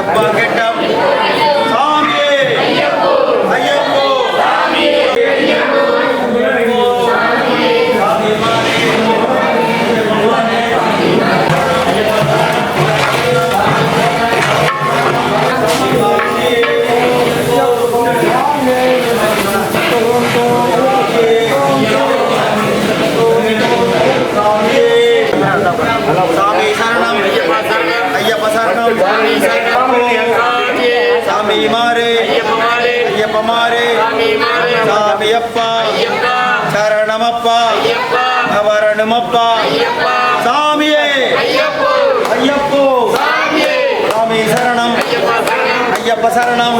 எப்பா கெட்டம் சாமி மாறு ஐயப்ப மாறு சாமி அப்பா சரணமப்பா அவரணமப்பா சாமியே ஐயப்போ சாமி சரணம் ஐயப்ப சரணம்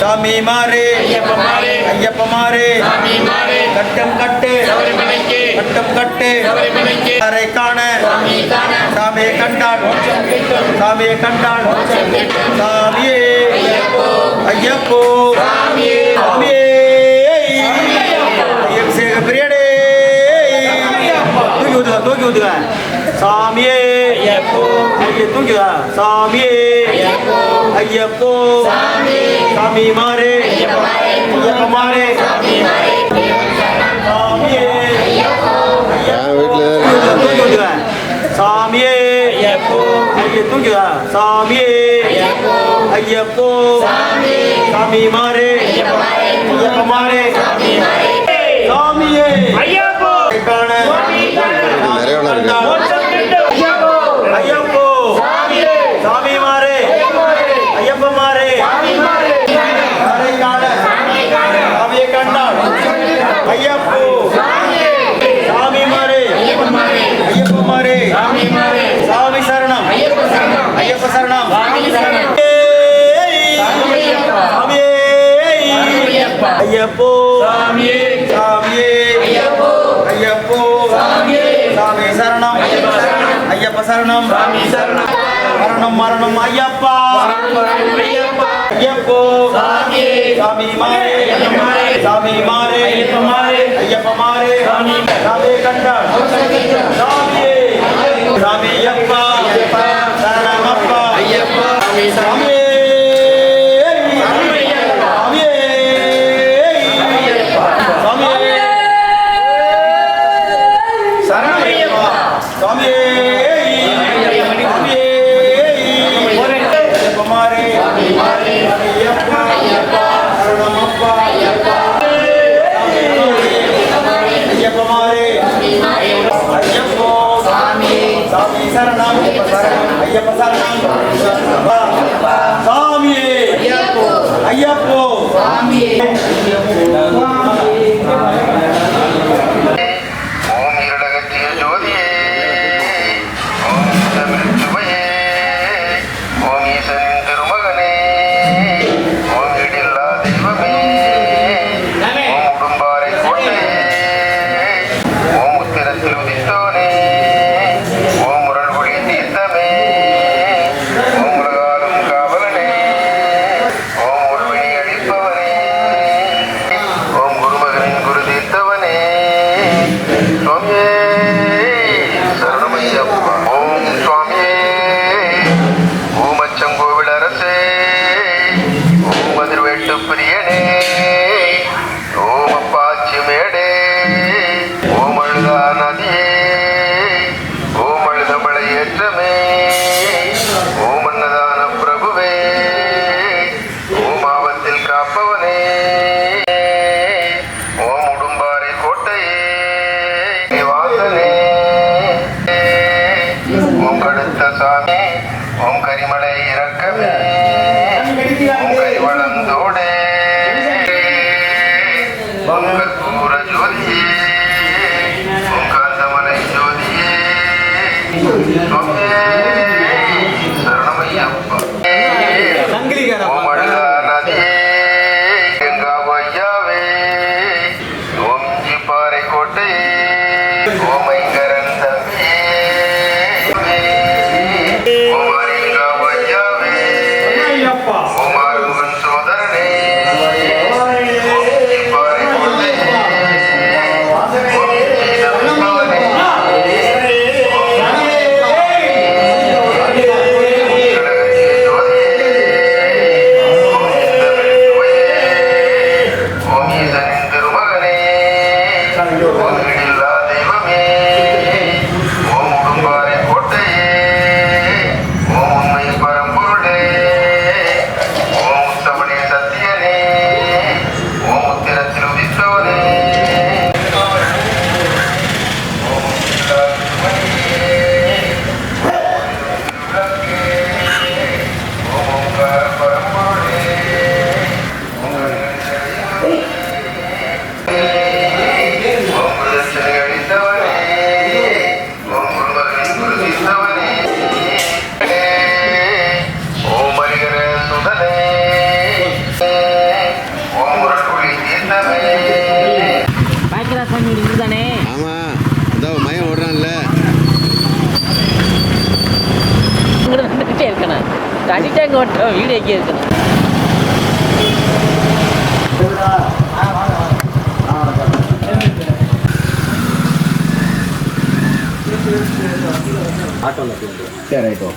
சாமி மாறு ஐயப்ப மாறு கட்டம் கட்டு கட்டம் கட்டு. அரை காண. சாமியை கண்டான் சாமியை கண்டான் சாமியே. ஐயப்போ. சாமியே. ஐயப்ப பிரியடே தூக்கி ஊதுக தூக்கி ஊதுக சாமியே. ஐயப்போ தூக்கிதா சாமியே. ஐயப்போ. சாமி மாறு. ஐயப்ப மாறு தூக்கிதா சாமியே. ஐயப்போ. சாமி மாறு ஐயப்ப மாறு சாமியே காண நிறைய இருக்கு ஐயப்போ சாமி மாறு ஐயப்ப மாறு அரை காண சாமியை கண்டான் ஐயப்போ சாமி மாறு ஐயப்ப மாறு சாமி சரணம் ஐயப்ப சரணம் சாமியே ஐயப்போ. சாமியே. ஐயப்போ. சாமி சரணம். ஐயப்ப சரணம். மரணம் மரணம் ஐயப்பா. ஐயப்போ. சாமி மாறே. சாமி மாறே. ஐயப்ப மாறே. சாமி கண்டான் சாமியே சாமி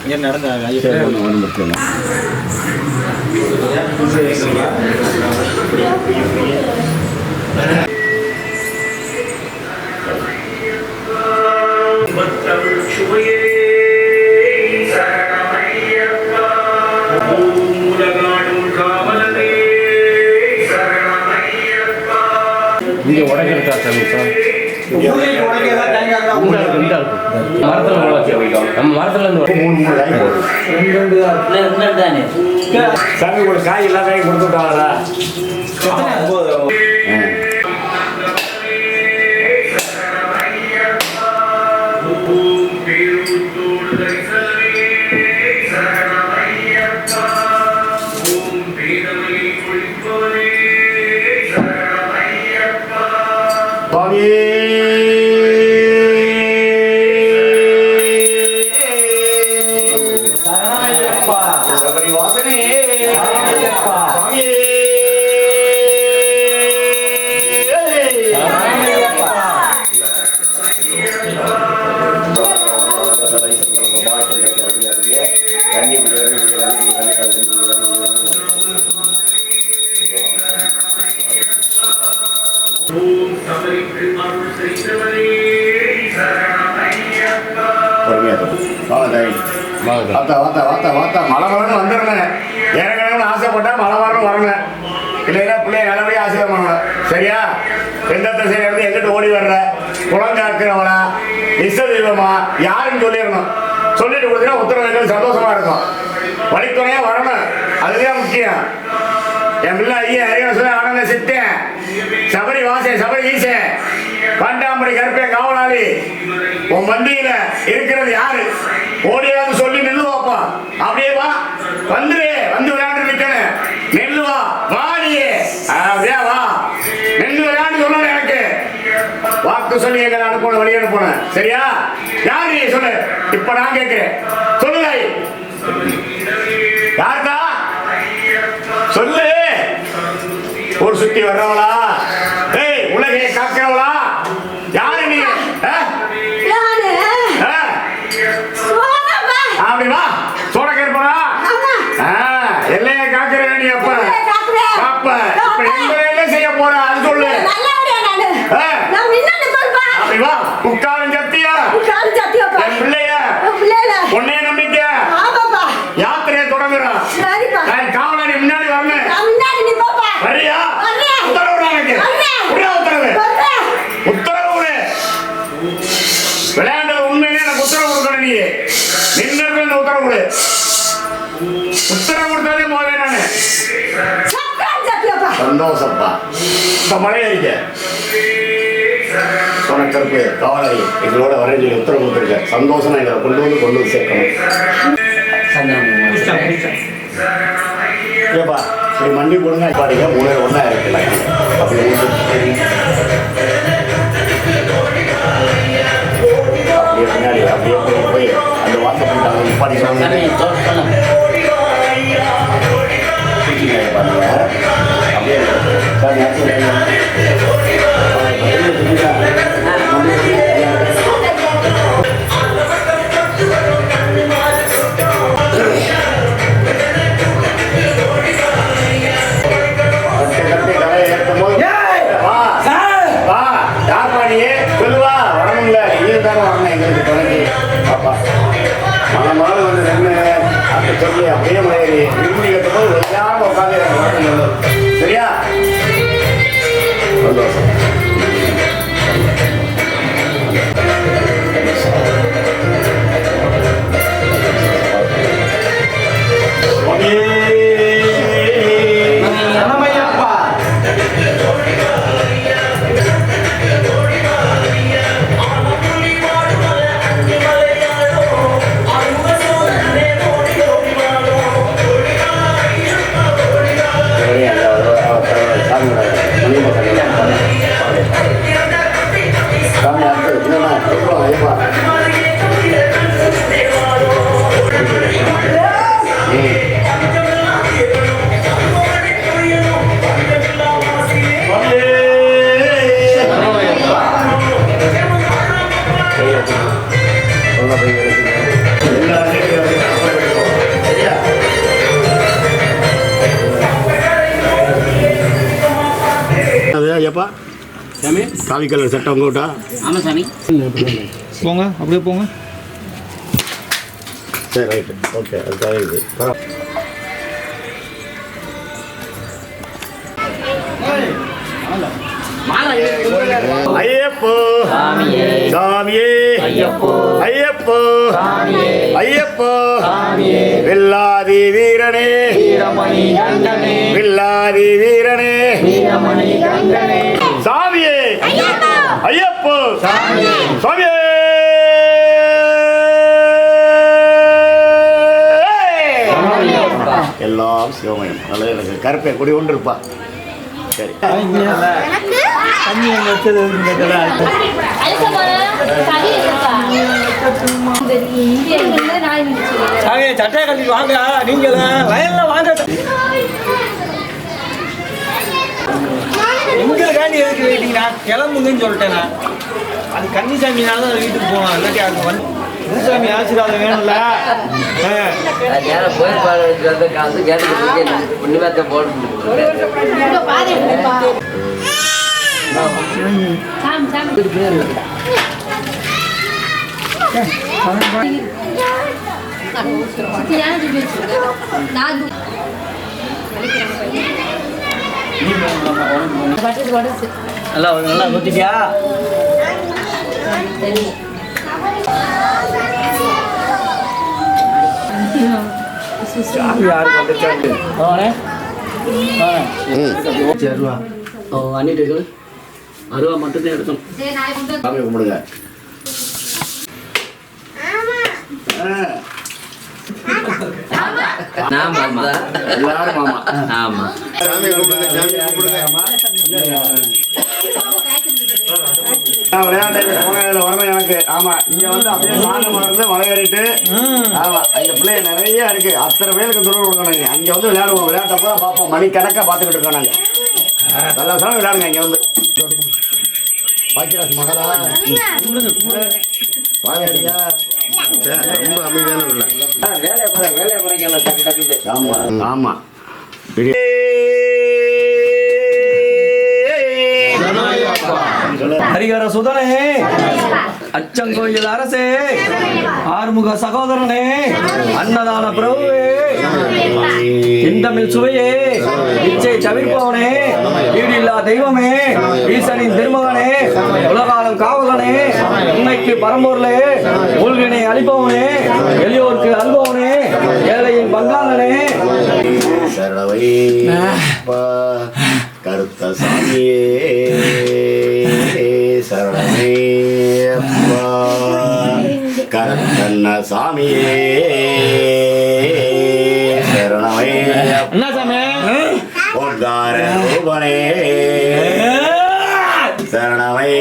இங்க நடந்த சுவையே சரணமையப்பா மூலகாடும் காவலனே இங்கே உடைக்கிறதா சாமி சார் மரத்தில் கூட காய் சாமி எல்லா காயும் கொடுத்து வாத்தா, மழை வரணும் வந்துடுறேன் இறங்கணும்னு ஆசைப்பட்டா மழை வரணும் வரணும் இல்லைன்னா பிள்ளைய நல்லபடியா ஆசீர்வாதம் பண்ணணும் சரியா? எந்த திசையில இருந்து எங்கிட்ட ஓடி வர்ற? குழந்தை இருக்கிறவனா இஷ்ட தெய்வமா? யாருன்னு சொல்லிடணும். சொல்லிட்டு கொடுத்தீங்கன்னா உத்தரவு சந்தோஷமா இருக்கும். வழித்துணையா வரணும். அதுதான் முக்கியம். என் பிள்ளை ஐயா ஐயா சொல்ல ஆனந்த சித்தேன். சபரி வாசே சபரி ஈசன் பண்டாம்படி கருப்பே காவலாளி. உன் வண்டியில இருக்கிறது யாரு ஓடியாவது சொல்லி நில்லு வாப்பா அப்படியே வா வந்துரு வந்து விளையாண்டு நிக்கணும் நெல்லு வா வாடியே. அப்படியே? வா. நெல்லு விளையாண்டு சொல்லணும் எனக்கு. வாக்கு சொல்லி எங்களை அனுப்பணும் வழி அனுப்பணும். சரியா? யார் நீ? சொல்லு. இப்ப நான் கேட்கிறேன். சொல்லுங்க யாருக்கா சொல்லு. ஒரு சுத்தி வர்றவளா? சொனக்கருப்பு காவலாளி எங்களோட வர சொல்லி உத்தரவு கொடுத்துருக்க சந்தோஷம் எங்களை கொண்டு வந்து கொண்டு வந்து சேர்க்கணும். ஏப்பா இப்படி மண்டி கொடுங்க பாருங்க மூணு ஒன்றா இருக்குல்ல. அப்படி அப்படியே பின்னாடி அப்படியே போய் போய் அந்த வாசல் பண்ணிட்டாங்க நிப்பாடி சொன்னாங்க பாருங்க. அப்படியே ஐயப்பா சாமி? காவி கலர் சட்டை உங்க விட்டா ஆமாம் சாமி. போங்க அப்படியே போங்க. சரி ரைட்டு. ஓகே அது தகுது ஐயப்போ. சாமியே. சாமியே. ஐயப்போ. ஐயப்போ. சாமியே. ஐயப்போ. சாமியே. வில்லாதி வீரனே. வீரமணி கண்டனே வில்லாதி வீரனே. வீரமணி கண்டனே சாமியே. ஐயப்போ. சாமியே. எல்லாம் சிவமயம். நல்லது எனக்கு கருப்பை குடி ஒன்று இருப்பா. சரி. தண்ணி நாங்கள் சட்டையை கட்டி வாங்க. நீங்கள் வயலில் வாங்க. உங்களுக்காண்டி எதுக்கு வெயிட்டிங்கண்ணா கிளம்புங்கன்னு சொல்லிட்டேண்ணா அது கன்னிசாமினால தான் வீட்டுக்கு போகணும் இல்லாட்டி அங்கே வந்து முனுசாமி ஆசீர்வாதம் வேணும்ல. போட்டு நாங்கள் ஊற்றுறோம் சரியான துணி வச்சுருக்கு நான் பட்டது படுச்சு நல்லா நல்லா ஊற்றிட்டியா அன்னிட்டு அருவா மட்டும்தான் எடுக்கணும். சாமி கும்பிடுங்க. எல்லாரும் மாமா. ஆமா. சாமி கும்பிடுங்க சாமி கும்பிடுங்க விளையாட்டு வரமே எனக்கு. ஆமா இங்க வந்து அப்படியே சாணம் மறந்து மலை ஏறிட்டு ஆமா அங்க பிள்ளைய நிறைய இருக்கு. அத்தனை பேருக்கு துருவ கொடுக்கணும் அங்க வந்து விளையாடுவோம். விளையாட்டப்போ பார்ப்போம். மணி கணக்கா பார்த்துக்கிட்டு இருக்கோம் நாங்க. நல்லா சாணம் விளையாடுங்க இங்க வந்து. பாக்கியராஜ் மகளா ரொம்ப அமைதியான உள்ள வேலையை குறை வேலையை குறைக்கல டக்கு டக்குட்டு ஆமா. ஆமா. ஹரிஹர சுதனே. அச்சங்கோயில் அரசே. ஆறுமுக சகோதரனே. அன்னதான பிரபுவே. இந்தமிழ் சுவையே. இச்சை தவிர்ப்பவனே. ஈடில்லா தெய்வமே. ஈசனின் திருமகனே. உலகாலம் காவலனே. உன்னைக்கு பரம்பொருளே. உள்வினை அளிப்பவனே. எளியோருக்கு அல்பவனே ஏழையின் பங்காளனே. சரவை கருத்த சாமியே அப்பா கருத்தன்ன சாமியே சரணமே என்ன சாமி ஓங்கார ரூபனே சரணமை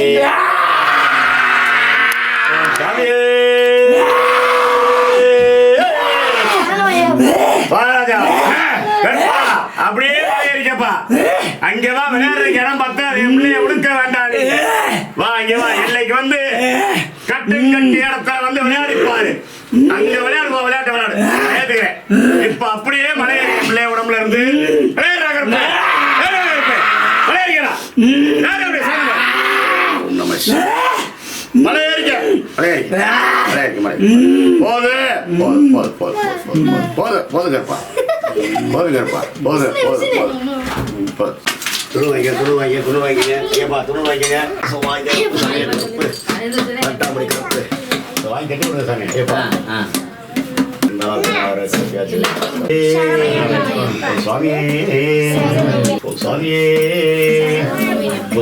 அப்படியே இருக்கப்பா அங்கதான் விளையாடுறதுக்கு இடம் பார்த்தா அது உடுக்க வேண்டாம் நீ. வா இங்க வா எல்லைக்கு வந்து கட்டு கட்டி இடத்துல வந்து விளையாடி பாரு அங்க விளையாடுவா விளையாட்டு விளையாடு இப்ப அப்படியே மலை பிள்ளைய உடம்புல இருந்து. போது போது போது போது போது போது போது போது போது போது போது போது போது துணி வாங்க துணி வாங்க துணி வாங்கிங்க ஏப்பா துணி வாங்கிங்க வாங்க உப்பு தட்டாமடி கப்பு வாங்கி கட்டி விடுங்க சாமி ஏப்பா சுவாமியே சுவாமியே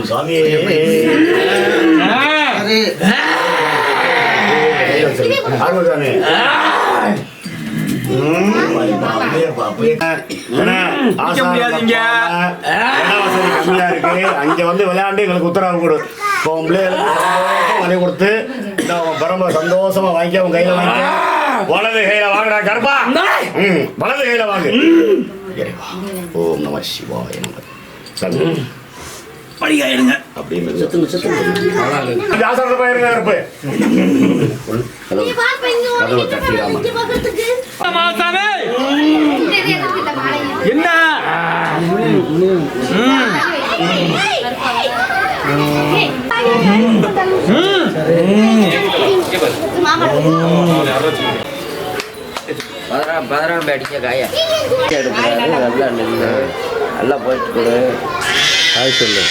சுவாமியே ஆர்வம் சாமி கம்மியா அங்க வந்து விளையாண்டு எங்களுக்கு உத்தரவு கொடு இப்போ உன் பிள்ளைகளுக்கு கொடுத்து இந்த பரம்ப சந்தோஷமா வாங்கி உன் கையில வாங்கி வலது கையில வாங்குடா கருப்பா ம், வலது கையில வாங்கு இறைவா. ஓம் நம சிவாய நம சாமி படிக்காயிடுங்க அப்படின்னு தட்டிடாம. மாசாமி என்ன? பதினாறு பதினாறு அடிக்க காயா. எடுக்கிறாரு நல்லா நின்று நல்லா போயிட்டு கொடு. ஹாய் சொல்லு.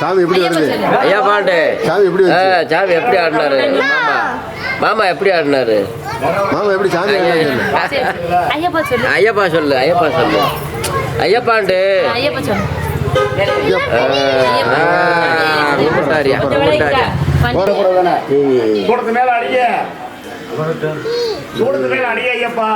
சாமி எப்படி வருது? ஐயப்பாண்டு. சாமி எப்படி சாமி எப்படி ஆடினாரு? மாமா. மாமா எப்படி ஆடினாரு? மாமா எப்படி சாமி. ஐயப்பா சொல்லு. ஐயப்பா சொல்லு ஐயப்பா சொல்லு. ஐயப்பாண்டு. ஐயப்பா சொல்லு. கும்பிட்டாரியா மேல அடிக்க சூடுக்கு மேல அடியே ஐயப்பா